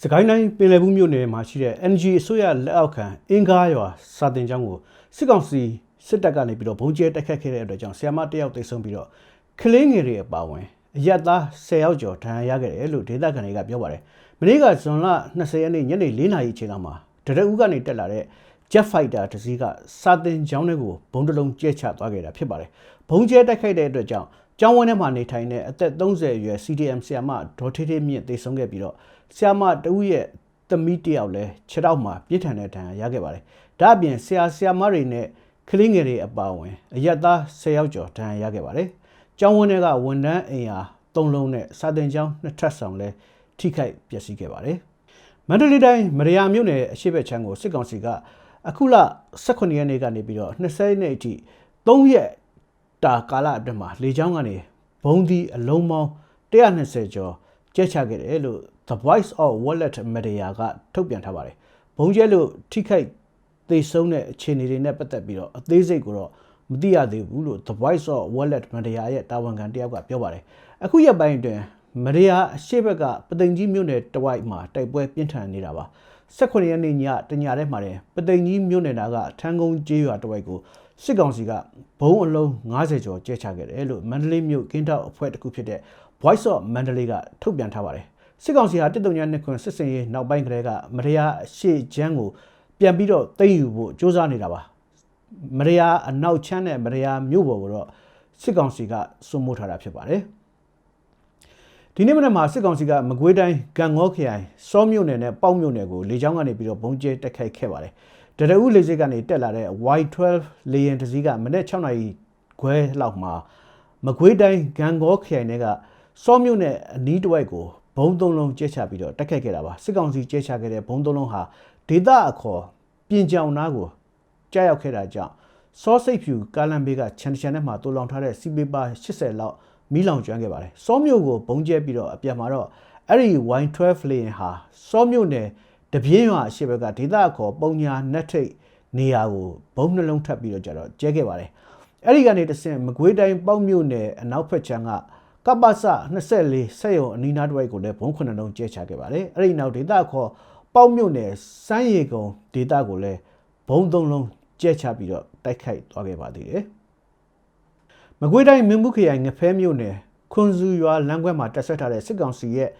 စကိုင်းတိုင်းပင်လယ်ဘူးမြို့နယ်မှာရှိတဲ့ NG အစိုးရလက်အောက်ခံအင်္ဂါရွာစာတင်ကျောင်းကိုစစ်ကောင်စီစစ်တပ်ကနေပြီးတော့ဘုံကျဲတိုက်ခတ်ခဲ့တဲ့အတွက်ကြောင့်ဆီယမတစ်ယောက်တိတ်ဆုံးပြီးတော့ကလေးငယ်တွေအပါအဝင်အရက်သား10ယောက်ကျော်ဒဏ်ရာရခဲ့တယ်လို့ဒေသခံတွေကပြောပါတယ်။မနေ့ကဇွန်လ20ရက်နေ့ညနေ4နာရီအချိန်လောက်မှာတရဦးကနေတက်လာတဲ့ Jet Fighter တစ်စီးကစာတင်ကျောင်းတွေကိုဘုံတလုံးကျဲချသွားခဲ့တာဖြစ်ပါတယ်။ဘုံကျဲတိုက်ခိုက်တဲ့အတွက်ကြောင့်ကျောင်းဝင်းထဲမှာနေထိုင်တဲ့အသက်30အရွယ် CDM ဆရာမဒေါ်ထေးထေးမြင့်တေဆုံးခဲ့ပြီးတော့ ဆရာမတဦးရဲ့သမီးတစ်ယောက်လည်းခြေထောက်မှာပြစ်ထန်တဲ့ဒဏ်ရာရခဲ့ပါတယ်။ဒါ့အပြင်ဆရာဆရာမတွေနဲ့ကလေးငယ်တွေအပါအဝင်အရက်သား10ယောက်ကျော်ဒဏ်ရာရခဲ့ပါတယ်။ကျောင်းဝင်းထဲကဝန်ထမ်းအိမ်ယာ၃လုံးနဲ့စာတင်ကျောင်းနှစ်ထပ်ဆောင်လည်းထိခိုက်ပျက်စီးခဲ့ပါတယ်။မန္တလေးတိုင်းမရယာမြို့နယ်အရှိတ်ဘက်ချမ်းကိုစစ်ကောင်စီကအခုလ18ရက်နေ့ကနေပြီးတော့20ရက်နေ့အထိ3ရက်တာကာလအတွင်းမှာလေကြောင်းကနေဘုံဒီအလုံးပေါင်း120ကျော်ကျဲချခဲ့တယ်လို့ The Voice of Wallet Media ကထုတ်ပြန်ထားပါတယ်။ဘုံကျဲလို့ထိခိုက်သေဆုံးတဲ့အခြေအနေတွေနဲ့ပတ်သက်ပြီးတော့အသေးစိတ်ကိုတော့မသိရသေးဘူးလို့ The Voice of Wallet Media ရဲ့တာဝန်ခံတယောက်ကပြောပါတယ်။အခုရက်ပိုင်းအတွင်းမရယာအရှိတ်ဘက်ကပသိမ်ကြီးမြို့နယ်တဝိုက်မှာတိုက်ပွဲပြင်းထန်နေတာပါ18ရက်နေ့ညတညထဲမှာတယ်ပသိမ်ကြီးမြို့နယ်သားကထန်းကုန်းကျေးရွာတဝိုက်ကိုစစ်ကောင်စီကဘုံအလုံး90ကျော်ကျဲချခဲ့တယ်လို့မန္တလေးမြို့ကင်းတောက်အဖွဲ့တစ်ခုဖြစ်တဲ့ Voice of Mandalay ကထုတ်ပြန်ထားပါတယ် စစ်ကောင်စီဟာတစ်တုံညာနှစ်ခွန်းစစ်စင်ရေးနောက်ပိုင်းကလေးကမရယာအရှိချမ်းကိုပြန်ပြီးတော့သိမ်းယူဖို့စ조사နေတာပါမရယာအနောက်ချမ်းနဲ့မရယာမြို့ပေါ်ကိုတော့စစ်ကောင်စီကစွန့်မိုးထားတာဖြစ်ပါတယ်ဒီနေ့မနက်မှာစစ်ကောင်စီကမကွေးတိုင်းကံငေါခရိုင်စောမြို့နယ်နဲ့ပေါက်မြို့နယ်ကိုလေကြောင်းကနေပြီးတော့ဘုံကျဲတက်ခိုက်ခဲ့ပါတယ်။တရဦးလေဆိပ်ကနေတက်လာတဲ့ Y12 လေယာဉ်တစ်စီးကမနေ့6နာရီခွဲလောက်မှာမကွေးတိုင်းကံငေါခရိုင်တွေကစောမြို့နယ်အနီးတစ်ဝိုက်ကို ဘုံသုံးလုံးကျဲချပြီးတော့တက်ခိုက်ခဲ့တာပါ။စစ်ကောင်စီကျဲချခဲ့တဲ့ဘုံသုံးလုံးဟာဒေသအခေါ်ပြင်ကြောင်နာကိုကြားရောက်ခဲ့တာကြောင့်စောစိတ်ဖြူကာလန်ဘေးကချန်ချန်နဲ့မှာတူလောင်ထားတဲ့စီပေပါ80လောက်မီးလောင်ကျွမ်းခဲ့ပါတယ်စောမြို့ကိုဘုံကျဲပြီးတော့အပြန်မှာတော့အဲ့ဒီ Y12 လေယာဉ်ဟာစောမြို့နယ်တပြင်းရွာအရှိဘက်ကဒေသအခေါ်ပုံညာနက်ထိတ်နေရာကိုဘုံနှလုံးထပ်ပြီးတော့ကြတော့ကျဲခဲ့ပါတယ်အဲ့ဒီကနေတဆင့်မကွေးတိုင်းပေါက်မြို့နယ်အနောက်ဖက်ခြမ်းက ကပ္ပစ24ဆက်ရုံအနီးနားတစ်ဝိုက်ကိုလည်းဘုံခုနှစ်လုံးကျဲချခဲ့ပါတယ်အဲ့ဒီနောက်ဒေသအခေါ်ပေါက်မြို့နယ်စမ်းရီကုံဒေသကိုလည်းဘုံသုံးလုံးကျဲချပြီးတော့တိုက်ခိုက်သွားခဲ့ပါသေးတယ်မကွေးတိုင်းမင်းဘူးခရိုင်ငဖဲမြို့နယ်ခွန်စုရွာလမ်းခွဲမှာတက်ဆက်ထားတဲ့စစ်ကောင်စီရဲ့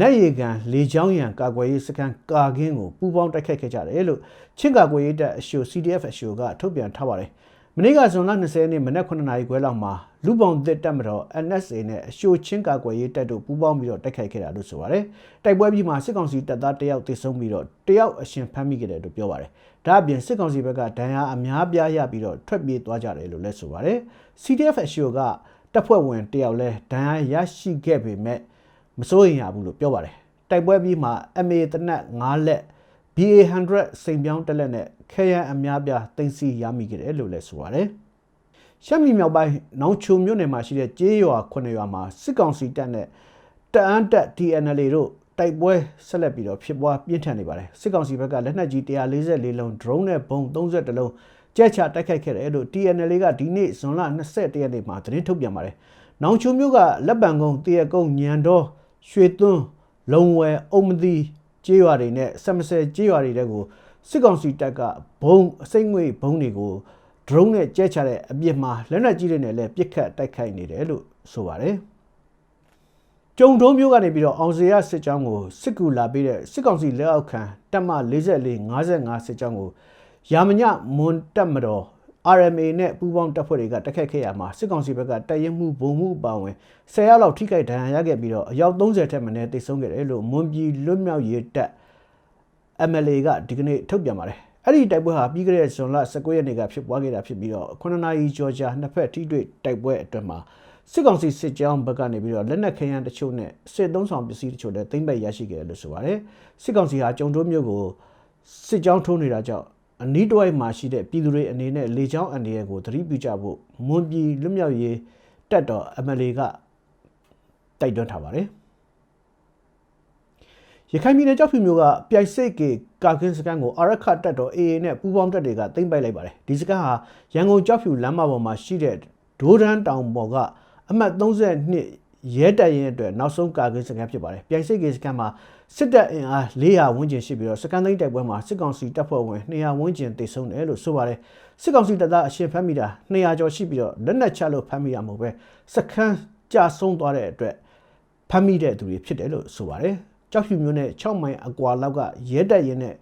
နက်ရီကန်လေချောင်းရံကာကွယ်ရေးစခန်းကာကင်းကိုပူးပေါင်းတိုက်ခိုက်ခဲ့ကြတယ်လို့ချင်းကာကွယ်ရေးတပ်အရှို CDF အရှိုကထုတ်ပြန်ထားပါတယ်။ မနေ့ကဇွန်လ20ရက်နေ့မနက်9နာရီခွဲလောက်မှာလူပောင်သစ်တပ်မတော် NSA နဲ့အရှိုချင်းကာကွယ်ရေးတပ်တို့ပူးပေါင်းပြီးတော့တိုက်ခိုက်ခဲ့တာလို့ဆိုပါတယ်။တိုက်ပွဲပြီးမှာစစ်ကောင်စီတပ်သားတယောက်သေဆုံးပြီးတော့တယောက်အရှင်ဖမ်းမိခဲ့တယ်လို့ပြောပါတယ်။ဒါအပြင်စစ်ကောင်စီဘက်ကဒဏ်ရာအများပြားရပြီးတော့ထွက်ပြေးသွားကြတယ်လို့လည်းဆိုပါတယ်။ CDF အရှိုကတပ်ဖွဲ့ဝင်တယောက်လဲဒဏ်ရာရရှိခဲ့ပေမဲ့မစိုးရင်ရဘူးလို့ပြောပါတယ်။တိုက်ပွဲပြီးမှာ MA တနက်9လက် BA100 စိန်ပြောင်းတက်လက်နဲ့ခဲယံအများပြားတင်စီရမိခဲ့တယ်လို့လည်းဆိုပါတယ်။ရှမ်းပြည်မြောက်ပိုင်းနောင်ချုံမြို့နယ်မှာရှိတဲ့ကျေးရွာ9ရွာမှာစစ်ကောင်စီတပ်နဲ့တအန်းတက် TNL တို့တိုက်ပွဲဆက်လက်ပြီးတော့ဖြစ်ပွားပြင်းထန်နေပါတယ်စစ်ကောင်စီဘက်ကလက်နက်ကြီး144လုံး drone နဲ့ဘုံ32လုံးကြက်ချတိုက်ခိုက်ခဲ့တယ်လို့ TNL ကဒီနေ့ဇွန်လ21ရက်နေ့မှာသတင်းထုတ်ပြန်ပါတယ်။နောင်ချုံမြို့ကလက်ပံကုန်းတရကုန်းညံတော်ရွှေသွန်းလုံဝယ်အုံမတိ ကျေးရွာတွေနဲ့ဆက်မဆဲကျေးရွာတွေတဲကိုစစ်ကောင်စီတပ်ကဘုံအစိမ့်ငွေဘုံတွေကို drone နဲ့ကျဲချတဲ့အပြစ်မှာလက်နက်ကြီးတွေနဲ့လည်းပစ်ခတ်တိုက်ခိုက်နေတယ်လို့ဆိုပါတယ်။ကြုံတုံးမျိုးကနေပြီးတော့အောင်စရစစ်ကြောင်းကိုစစ်ကူလာပေးတဲ့စစ်ကောင်စီလက်အောက်ခံတပ်မ44 55စစ်ကြောင်းကိုရာမညမွန်တပ်မတော် RMA နဲ့ပူးပေါင်းတပ်ဖွဲ့တွေကတက်ခတ်ခဲ့ရမှာစစ်ကောင်စီဘက်ကတပ်ရင်မှုဘုံမှုအပါဝင်10ရောက်လောက်ထိခိုက်ဒဏ်ရာရခဲ့ပြီးတော့အယောက်30ထက်မနည်းတိတ်ဆုံးခဲ့တယ်လို့မွန်ပြည်လွတ်မြောက်ရေးတပ် MLA ကဒီကနေ့ထုတ်ပြန်ပါတယ်အဲ့ဒီတိုက်ပွဲဟာပြီးခဲ့တဲ့ဇွန်လ19ရက်နေ့ကဖြစ်ပွားခဲ့တာဖြစ်ပြီးတော့9နာရီကျော်ကြာနှစ်ဖက်ထိတွေ့တိုက်ပွဲအတွင်းမှာစစ်ကောင်စီစစ်ကြောင်းဘက်ကနေပြီးတော့လက်နက်ခဲယမ်းတချို့နဲ့စစ်သုံးဆောင်ပစ္စည်းတချို့လည်းသိမ်းပိုက်ရရှိခဲ့တယ်လို့ဆိုပါတယ်စစ်ကောင်စီဟာကြုံတိုးမျိုးကိုစစ်ကြောင်းထိုးနေတာကြောင့် အနီးတစ်ဝိုက်မှာရှိတဲ့ပြည်သူတွေအနေနဲ့လေကြောင်းအန္တရာယ်ကိုသတိပြုကြဖို့မွန်ပြည်လွတ်မြောက်ရေးတပ်တော် MLA ကတိုက်တွန်းထားပါတယ်ရခိုင်ပြည်နယ်ကြောက်ဖြူမျိုးကပြိုင်စိတ်ကေကာကင်းစကန်ကိုအာရခတပ်တော် AA နဲ့ပူးပေါင်းတပ်တွေကသိမ်းပိုက်လိုက်ပါတယ်ဒီစကန်ဟာရန်ကုန်ကြောက်ဖြူလမ်းမပေါ်မှာရှိတဲ့ဒိုးဒန်းတောင်ပေါ်ကအမှတ်32ရဲတပ်ရင်းအတွက်နောက်ဆုံးကာကွယ်စခန်းဖြစ်ပါတယ်။ပြိုင်စစ်ကေစခန်းမှာ စစ်တပ်အင်အား400ဝန်းကျင်ရှိပြီးတော့စကန်သိန်းတိုက်ပွဲမှာစစ်ကောင်စီတပ်ဖွဲ့ဝင်200ဝန်းကျင်တိုက်ဆုံတယ်လို့ဆိုပါတယ်။စစ်ကောင်စီတပ်သားအရှင်ဖမ်းမိတာ200ကျော်ရှိပြီးတော့လက်နက်ချလို့ဖမ်းမိတာမဟုတ်ပဲစခန်းကြဆုံးသွားတဲ့အတွက်ဖမ်းမိတဲ့သူတွေဖြစ်တယ်လို့ဆိုပါတယ်။ကြောက်ဖြူမျိုးနဲ့6မိုင်အကွာလောက်ကရဲတပ်ရင်းနဲ့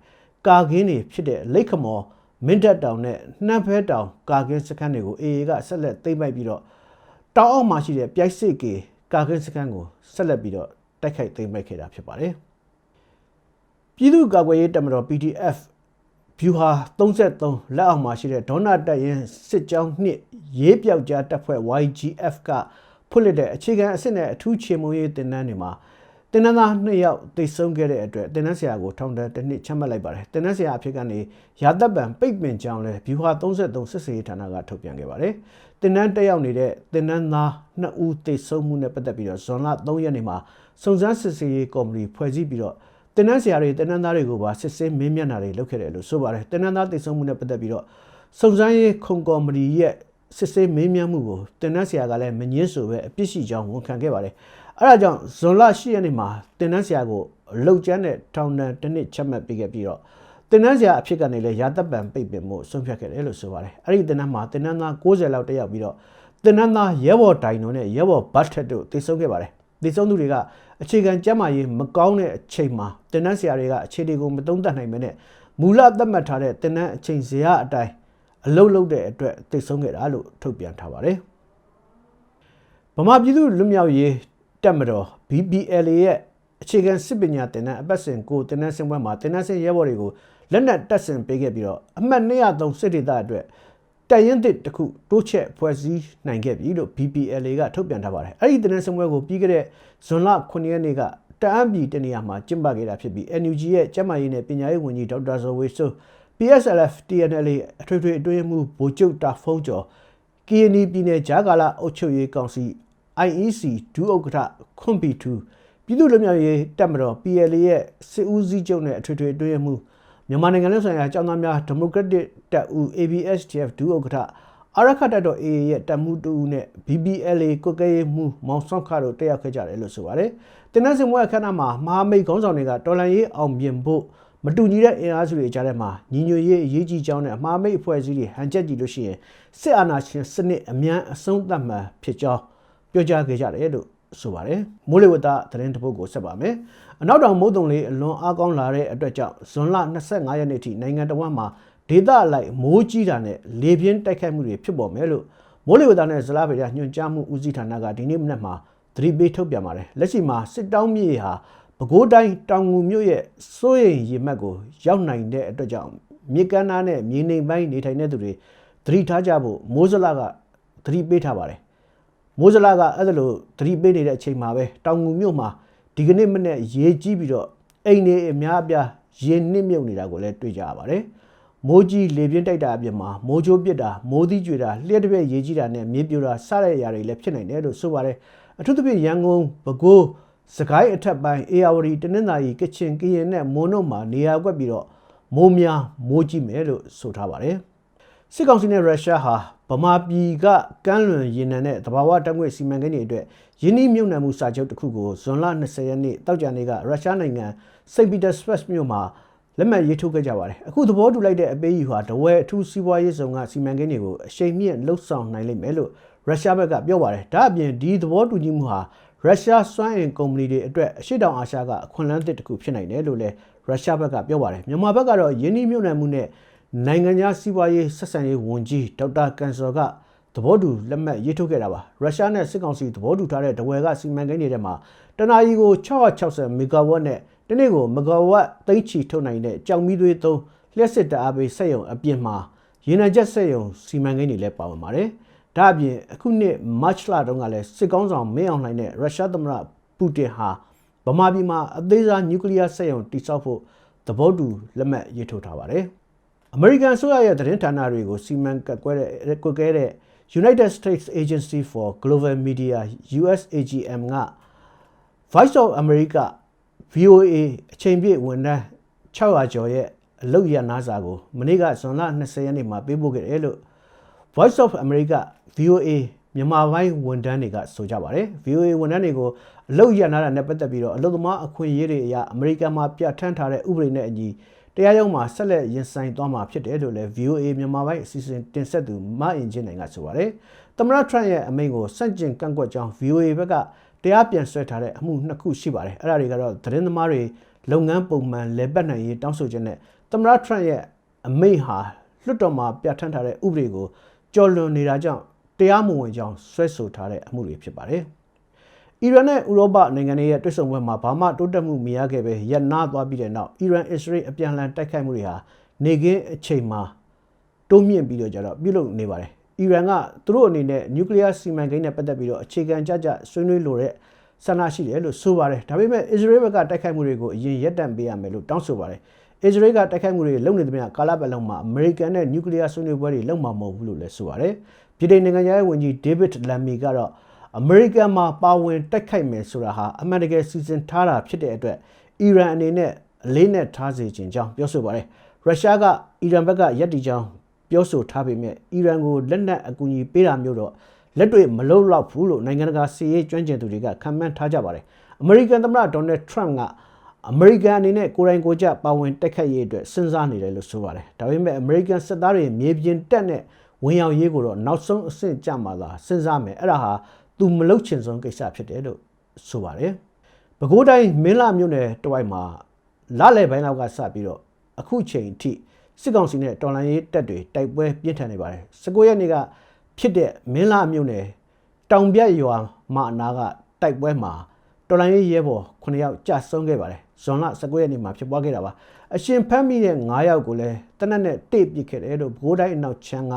ကာကင်းတွေဖြစ်တဲ့လိတ်ခမော်မင်းတပ်တောင်နဲ့နှမ်းဖဲတောင်ကာကင်းစခန်းတွေကို AA ကဆက်လက်သိမ်းပိုက်ပြီးတော့တောင်အောက်မှာရှိတဲ့ပြိုက်စစ်ကေကာကင်းစခန်းကိုဆက်လက်ပြီးတော့တိုက်ခိုက်သိမ်းပိုက်ခဲ့တာဖြစ်ပါတယ်။ ပြည်သူ့ကာကွယ်ရေးတပ်မတော် PDF ဗျူဟာ33လက်အောက်မှာရှိတဲ့ဒေါနာတက်ရင်စစ်ကြောင်းနှစ်ရေးပြောက်ကြားတပ်ဖွဲ့ YGF ကဖွင့်လှစ်တဲ့အခြေခံအစ်စ်နဲ့အထူးချေမှုရေးတင်နန်းတွေမှာတင်နန်းသား2ယောက်တိတ်ဆုံးခဲ့တဲ့အတွက်တင်နန်းဆရာကိုထောင်ဒဏ်တစ်နှစ်ချမှတ်လိုက်ပါတယ်တင်နန်းဆရာအဖြစ်ကနေရာသက်ပံပိတ်ပင်ကြောင်းလဲဗျူဟာ33စစ်စေးဌာနကထုတ်ပြန်ခဲ့ပါတယ်တင်နန်းတက်ရောက်နေတဲ့တင်နန်းသား2ဦးတိတ်ဆုံးမှုနဲ့ပတ်သက်ပြီးတော့ဇွန်လ3ရက်နေ့မှာစုံစမ်းစစ်ဆေးရေးကော်မတီဖွဲ့စည်းပြီးတော့ တင်နန်းဆရာတွေတင်နန်းသားတွေကိုပါစစ်ဆေးမင်းမျက်နှာတွေလုပ်ခဲ့တယ်လို့ဆိုပါတယ်တင်နန်းသားတိတ်ဆုံးမှုနဲ့ပတ်သက်ပြီးတော့စုံစမ်းရေးခုံကော်မတီရဲ့စစ်ဆေးမင်းမြတ်မှုကိုတင်နန်းဆရာကလည်းမငင်းဆိုပဲအပြစ်ရှိကြောင်းဝန်ခံခဲ့ပါတယ်။အဲဒါကြောင့်ဇွန်လ10ရက်နေ့မှာတင်နန်းဆရာကိုလှုပ်ကျန်းတဲ့ထောင်ဒဏ်တစ်နှစ်ချမှတ်ပေးခဲ့ပြီးတော့တင်နန်းဆရာအဖြစ်ကနေလည်းရာသက်ပံပိတ်ပင်မှုဆုံးဖြတ်ခဲ့တယ်လို့ဆိုပါတယ်။အဲ့ဒီတင်နန်းမှာတင်နန်းသား60လောက်တက်ရောက်ပြီးတော့တင်နန်းသားရဲဘော်တိုင်တော်နဲ့ရဲဘော်ဘတ်ထက်တို့တည်ဆုံခဲ့ပါတယ်။တည်ဆုံသူတွေက အခြေခံကျမ်းမာရေးမကောင်းတဲ့အချိန်မှာတင်နန်းဆရာတွေကအခြေတွေကိုမတုံးတက်နိုင်မနဲ့မူလသတ်မှတ်ထားတဲ့တင်နန်းအချိန်ဇယားအတိုင်းအလုတ်လုတ်တဲ့အတွက်တိတ်ဆုံးခဲ့တာလို့ထုတ်ပြန်ထားပါတယ်။ဗမာပြည်သူလွတ်မြောက်ရေးတပ်မတော် BBLA ရဲ့အခြေခံစစ်ပညာတင်တဲ့အပတ်စဉ်ကိုတင်တဲ့ဆင်ပွဲမှာတင်တဲ့ဆင်ရဲဘော်တွေကိုလက်နက်တပ်ဆင်ပေးခဲ့ပြီးတော့အမှတ်203စစ်ဒေသအတွက် တရင်သစ်တစ်ခုတိုးချက်ဖွဲ့စည်းနိုင်ခဲ့ပြီလို့ BPLA ကထုတ်ပြန်ထားပါတယ်။အဲ့ဒီတင်တဲ့ဆင်ပွဲကိုပြီးခဲ့တဲ့ဇွန်လ9ရက်နေ့ကတအံပြည်တနေရာမှာကျင်းပခဲ့တာဖြစ်ပြီး NUG ရဲ့ကျန်းမာရေးနဲ့ပညာရေးဝန်ကြီးဒေါက်တာဇော်ဝေဆိုး PSLF TNLA အထွေထွေအတွင်းမှုဗိုလ်ချုပ်တာဖုံးကျော် KNY ပြည်နယ်ဂျာကာလာအုပ်ချုပ်ရေးကောင်စီ IEC ဒုဥက္ကဋ္ဌခွန်ပီတူပြည်သူ့လူမျိုးရေးတပ်မတော် PLA ရဲ့စစ်ဦးစီးချုပ်နဲ့အထွေထွေအတွင်းမှု မြန်မာနိုင်ငံလုံးဆိုင်ရာចောင်းသားများဒီမိုကရက်တစ်တပ်ဦး ABSDF ဒုဥက္ကဋ္ဌအာရခတ်တပ်တော် AA ရဲ့တပ်မှုတူနဲ့ BBLA ကုတ်ကဲရေးမှုမောင်ဆောင်ခါတို့တက်ရောက်ခဲ့ကြတယ်လို့ဆိုပါတယ်။တင်နန်းစင်မွဲအခမ်းအနားမှာမဟာမိတ်ခေါင်းဆောင်တွေကတော်လန်ရေးအောင်မြင်ဖို့မတူညီတဲ့အင်အားစုတွေကြားထဲမှာညီညွတ်ရေးအရေးကြီးကြောင်းနဲ့အမှားမိတ်အဖွဲ့အစည်းတွေဟန်ချက်ကြည့်လို့ရှိရင်စစ်အာဏာရှင်စနစ်အမြန်အဆုံးသတ်မှဖြစ်ကြောင်းပြောကြားခဲ့ကြတယ်လို့ဆိုပါတယ်မိုးလေဝသသတင်းတစ်ပုဒ်ကိုဆက်ပါမယ် အနောက်တောင်မုတ်တုံလေးအလွန်အားကောင်းလာတဲ့အတွက်ကြောင့်ဇွန်လ25ရက်နေ့ထိနိုင်ငံတော်မှာဒေသအလိုက်မိုးကြီးတာနဲ့လေပြင်းတိုက်ခတ်မှုတွေဖြစ်ပေါ်မယ်လို့မိုးလေဝသနဲ့ဇလားဗေဒညွှန်ကြားမှုဦးစီးဌာနကဒီနေ့မနက်မှာသတိပေးထုတ်ပြန်ပါတယ်လက်ရှိမှာစစ်တောင်းမြေဟာပဲခူးတိုင်းတောင်ငူမြို့ရဲ့စိုးရိမ်ရေမှတ်ကိုရောက်နိုင်တဲ့အတွက်ကြောင့်မြေကမ်းနားနဲ့မြေနေပိုင်းနေထိုင်တဲ့သူတွေသတိထားကြဖို့မိုးစလာကသတိပေးထားပါတယ်မိုးစလာကအဲ့ဒါလိုသတိပေးနေတဲ့အချိန်မှာပဲတောင်ငူမြို့မှာ ဒီကနေ့မနေ့ရေကြီးပြီးတော့အိမ်တွေအများအပြားရေနစ်မြုပ်နေတာကိုလည်းတွေ့ကြရပါတယ်မိုးကြီးလေပြင်းတိုက်တာအပြင်မှာမိုးကြိုးပစ်တာမိုးသီးကြွေတာလျှက်တစ်ပြက်ရေကြီးတာနဲ့မြေပြိုတာစတဲ့အရာတွေလည်းဖြစ်နိုင်တယ်လို့ဆိုပါတယ်အထူးသဖြင့်ရန်ကုန်ပဲခူးစကိုင်းအထက်ပိုင်းအေယာဝတီတနင်္သာရီကချင်ကရင်နဲ့မိုးနုံမှာနေရာကွက်ပြီးတော့မိုးများမိုးကြီးမယ်လို့ဆိုထားပါတယ်စစ်ကောင်စီနဲ့ရုရှားဟာ ဗမာပြည်ကကမ်းလွန်ရေနံနဲ့တဘာဝတက်ငွေစီမံကိန်းတွေအတွက်ယင်းနှိမြုံနယ်မှုစာချုပ်တစ်ခုကိုဇွန်လ20ရက်နေ့တောက်ကြနေ့ကရုရှားနိုင်ငံစိန့်ပီတာစပက်မြို့မှာလက်မှတ်ရေးထိုးခဲ့ကြပါတယ်အခုသဘောတူလိုက်တဲ့အပေးယူဟာတဝဲအထူးစီးပွားရေးဆောင်ကစီမံကိန်းတွေကိုအရှိန်မြင့်လှုပ်ဆောင်နိုင်လိမ့်မယ်လို့ရုရှားဘက်ကပြောပါတယ်ဒါအပြင်ဒီသဘောတူညီမှုဟာရုရှားစွမ်းအင်ကုမ္ပဏီတွေအတွက်အရှိတောင်အာရှကအခွင့်အလမ်းတစ်ခုဖြစ်နိုင်တယ်လို့လည်းရုရှားဘက်ကပြောပါတယ်မြန်မာဘက်ကတော့ယင်းနှိမြုံနယ်မှုနဲ့ နိုင်ငံခြားစီးပွားရေးဆက်ဆံရေးဝန်ကြီးဒေါက်တာကန်ဆော်ကသဘောတူလက်မှတ်ရေးထိုးခဲ့တာပါရုရှားနဲ့စစ်ကောင်စီသဘောတူထားတဲ့တဝယ်ကစီမံကိန်းတွေထဲမှာတနအီကို660မီဂါဝတ်နဲ့တနေ့ကိုမဂါဝတ်သိန်းချီထုတ်နိုင်တဲ့ကြောင်မီးသွေးသုံးလျှက်စစ်တအားပေးစက်ရုံအပြင်မှာရေနံချက်စက်ရုံစီမံကိန်းတွေလည်းပါဝင်ပါတယ်ဒါအပြင်အခုနှစ် March လတုန်းကလည်းစစ်ကောင်းဆောင်မင်းအောင်လှိုင်နဲ့ရုရှားသမ္မတပူတင်ဟာဗမာပြည်မှာအသေးစားနျူကလ িয়ার စက်ရုံတိစောက်ဖို့သဘောတူလက်မှတ်ရေးထိုးထားပါတယ်။ အမေရိကန်ဆိုရရဲ့သတင်းဌာနတွေကိုစီမံကကွဲတဲ့ကွက်ကဲတဲ့ United States Agency for Global Media USAGM က Voice of America VOA အချိန်ပြည့်ဝန်ထမ်း600ကျော်ရဲ့အလုပ်ရနာစာကိုမနေ့ကဇွန်လ20ရက်နေ့မှာပေးပို့ခဲ့တယ်လို့ Voice of America VOA မြန်မာပိုင်းဝန်ထမ်းတွေကဆိုကြပါတယ် VOA ဝန်ထမ်းတွေကိုအလုပ်ရနာတာနဲ့ပတ်သက်ပြီးတော့အလုပ်သမားအခွင့်အရေးတွေအရအမေရိကန်မှာပြဋ္ဌာန်းထားတဲ့ဥပဒေနဲ့အညီ တရားရုံးမှာဆက်လက်ရင်ဆိုင်သွားမှာဖြစ်တယ်လို့လည်း VOA မြန်မာပိုင်းအစီအစဉ်တင်ဆက်သူမအင်ဂျင်နိုင်ကဆိုပါတယ်သမ္မတထရန့်ရဲ့အမိန့်ကိုစန့်ကျင်ကန့်ကွက်ကြောင်း VOA ဘက်ကတရားပြန်ဆွဲထားတဲ့အမှုနှစ်ခုရှိပါတယ်အဲ့ဒါတွေကတော့သတင်းသမားတွေလုပ်ငန်းပုံမှန်လဲပတ်နိုင်ရေးတောင်းဆိုချက်နဲ့သမ္မတထရန့်ရဲ့အမိန့်ဟာလွှတ်တော်မှာပြဋ္ဌာန်းထားတဲ့ဥပဒေကိုကျော်လွန်နေတာကြောင့်တရားမဝင်ကြောင်းဆွဲဆိုထားတဲ့အမှုတွေဖြစ်ပါတယ်။ အီရန်နဲ့ဥရောပနိုင်ငံတွေရဲ့တွစ်ဆုံပွဲမှာဘာမှတိုးတက်မှုမရခဲ့ပဲရပ်နားသွားပြီးတဲ့နောက်အီရန်အစ္စရေးအပြန်အလှန်တိုက်ခိုက်မှုတွေဟာနေကင်းအချိန်မှာတိုးမြင့်ပြီးတော့ကြတော့ပြုလုပ်နေပါတယ်။အီရန်ကသူတို့အနေနဲ့နျူကလ িয়ার စီမံကိန်းနဲ့ပတ်သက်ပြီးတော့အခြေခံကြကြဆွေးနွေးလိုတဲ့ဆန္ဒရှိတယ်လို့ဆိုပါတယ်။ဒါပေမဲ့အစ္စရေးဘက်ကတိုက်ခိုက်မှုတွေကိုအရင်ရပ်တန့်ပေးရမယ်လို့တောင်းဆိုပါတယ်။အစ္စရေးကတိုက်ခိုက်မှုတွေလုပ်နေသမျှကာလပတ်လုံးမှာအမေရိကန်နဲ့နျူကလ িয়ার ဆွေးနွေးပွဲတွေလုပ်မှာမဟုတ်ဘူးလို့လည်းဆိုပါတယ်။ပြည်ထောင်နိုင်ငံရဲ့ဝန်ကြီးဒေးဗစ်လမ်မီကတော့ အမေရိကန်မှာပါဝင်တိုက်ခိုက်မယ်ဆိုတာဟာအမှန်တကယ်စီစဉ်ထားတာဖြစ်တဲ့အတွက်အီရန်အနေနဲ့အလေးနဲ့ထားစေခြင်းကြောင်းပြောဆိုပါတယ်။ရုရှားကအီရန်ဘက်ကရပ်တည်ကြောင်းပြောဆိုထားပေမဲ့အီရန်ကိုလက်နက်အကူအညီပေးတာမျိုးတော့လက်တွေ့မလုံလောက်ဘူးလို့နိုင်ငံတကာစီးရေးကျွမ်းကျင်သူတွေကခံမှန်းထားကြပါတယ်။အမေရိကန်သမ္မတဒေါ်နယ်ထရန့်ကအမေရိကန်အနေနဲ့ကိုယ်တိုင်ကိုယ်ကျပါဝင်တက်ခတ်ရေးအတွက်စဉ်းစားနေတယ်လို့ဆိုပါတယ်။ဒါပေမဲ့အမေရိကန်စစ်သားတွေမြေပြင်တက်နဲ့ဝင်ရောက်ရေးကိုတော့နောက်ဆုံးအဆင့်ကြမှာသာစဉ်းစားမယ်။အဲ့ဒါဟာ သူမလုပ်ချင်ဆုံးကိစ္စဖြစ်တယ်လို့ဆိုပါတယ်။ပဲခူးတိုင်းမင်းလာမြို့နယ်တဝိုက်မှာလလယ်ပိုင်းလောက်ကစပြီးတော့အခုချိန်အထိစစ်ကောင်စီနဲ့တော်လှန်ရေးတပ်တွေတိုက်ပွဲပြင်းထန်နေပါတယ်။19ရက်နေ့ကဖြစ်တဲ့မင်းလာမြို့နယ်တောင်ပြတ်ရွာမှာအနာကတိုက်ပွဲမှာတော်လှန်ရေးရဲဘော်9ယောက်ကြာဆုံးခဲ့ပါတယ်။ဇွန်လ19ရက်နေ့မှာဖြစ်ပွားခဲ့တာပါ။အရှင်ဖမ်းမိတဲ့9ယောက်ကိုလည်းတနက်နဲ့တိတ်ပစ်ခဲ့တယ်လို့ဘိုးတိုင်းအနောက်ချမ်းက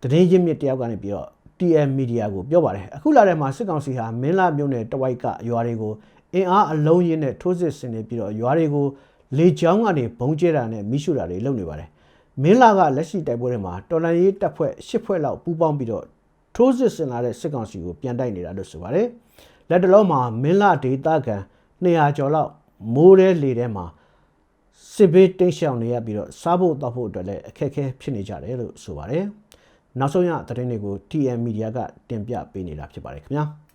တရင်ချင်းမြစ်တယောက်ကနေပြီးတော့ TM Media ကိုပြောပါတယ်အခုလာတဲ့မှာစစ်ကောင်စီဟာမင်းလာမြို့နယ်တဝိုက်ကရွာတွေကိုအင်အားအလုံးရင်းနဲ့ထိုးစစ်ဆင်နေပြီးတော့ရွာတွေကိုလေကြောင်းကနေဘုံကျဲတာနဲ့မိရှုတာတွေလုပ်နေပါတယ်မင်းလာကလက်ရှိတိုက်ပွဲတွေမှာတော်လန်ရေးတပ်ဖွဲ့၈ဖွဲ့လောက်ပူးပေါင်းပြီးတော့ထိုးစစ်ဆင်လာတဲ့စစ်ကောင်စီကိုပြန်တိုက်နေတာလို့ဆိုပါတယ်လက်တလုံးမှာမင်းလာဒေသခံ200ကျော်လောက်မိုးရဲလေထဲမှာစစ်ဘေးတိတ်ရှောင်နေရပြီးတော့စားဖို့တောက်ဖို့အတွက်လည်းအခက်အခဲဖြစ်နေကြတယ်လို့ဆိုပါတယ် နောက်ဆုံးရသတင်းတွေကို TM Media ကတင်ပြပေးနေတာဖြစ်ပါတယ်ခင်ဗျာ။